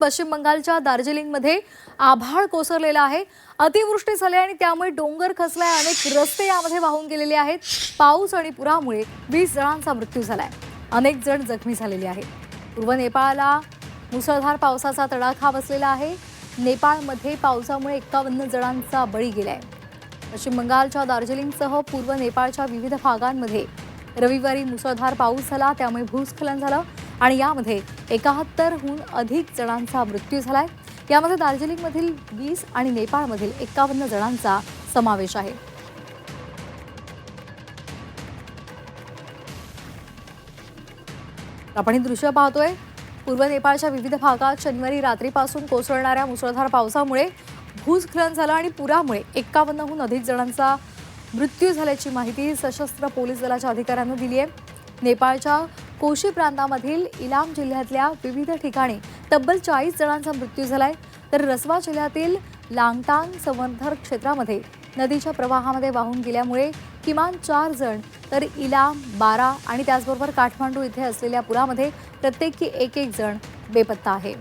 पश्चिम बंगालच्या दार्जिलिंगमध्ये आभाळ कोसरलेलं आहे. अतिवृष्टी झाली आणि त्यामुळे डोंगर खचलाय. अनेक रस्ते यामध्ये वाहून गेलेले आहेत. पाऊस आणि पुरामुळे वीस जणांचा मृत्यू झालाय. अनेक जण जखमी झालेले आहेत. पूर्व नेपाळला मुसळधार पावसाचा तडाखा बसलेला आहे. नेपाळमध्ये पावसामुळे एकावन्न जणांचा बळी गेलाय. पश्चिम बंगालच्या दार्जिलिंगसह पूर्व नेपाळच्या विविध भागांमध्ये रविवारी मुसळधार पाऊस झाला. त्यामुळे भूस्खलन झालं. आणि यामध्ये एकाहत्तरहून अधिक जणांचा मृत्यू झालाय. यामध्ये दार्जिलिंगमधील वीस आणि नेपाळमधील एकावन्न जणांचा समावेश आहे. आपण हे दृश्य पाहतोय. पूर्व नेपाळच्या विविध भागात शनिवारी रात्रीपासून कोसळणाऱ्या मुसळधार पावसामुळे भूस्खलन झालं आणि पुरामुळे एकावन्नहून अधिक जणांचा मृत्यू झाल्याची माहिती सशस्त्र पोलीस दलाच्या अधिकाऱ्यांनी दिली आहे. नेपाळच्या कोशी प्रांतामधील इलाम जिल्ह्यातल्या विविध ठिकाणी तब्बल चाळीस जणांचा मृत्यू झालाय. तर रसवा जिल्ह्यातील लांगटांग संवर्धन क्षेत्रामध्ये नदीच्या प्रवाहामध्ये वाहून गेल्यामुळे किमान चार जण तर इलाम बारा आणि त्याचबरोबर काठमांडू इथे असलेल्या पुरामध्ये प्रत्येकी एक एक जण बेपत्ता आहे.